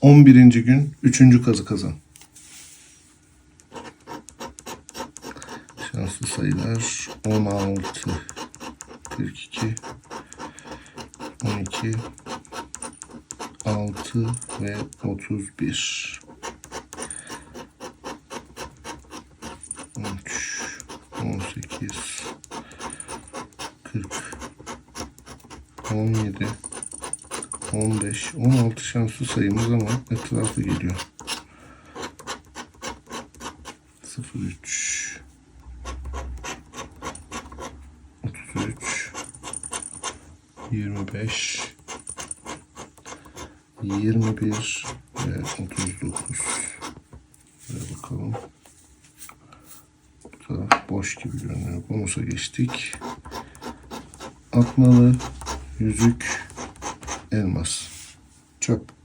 11. gün 3. kazı kazan. Şanslı sayılar 16, 42, 12, 6 ve 31. 13, 18, 40, 17, 15, 16 şanslı sayımız ama etrafı geliyor. 03, 33, 25, 21 ve 39. Şöyle bakalım. Bu taraf boş gibi görünüyor. Bonusa geçtik. Atmalı, yüzük, elmas. Çöp.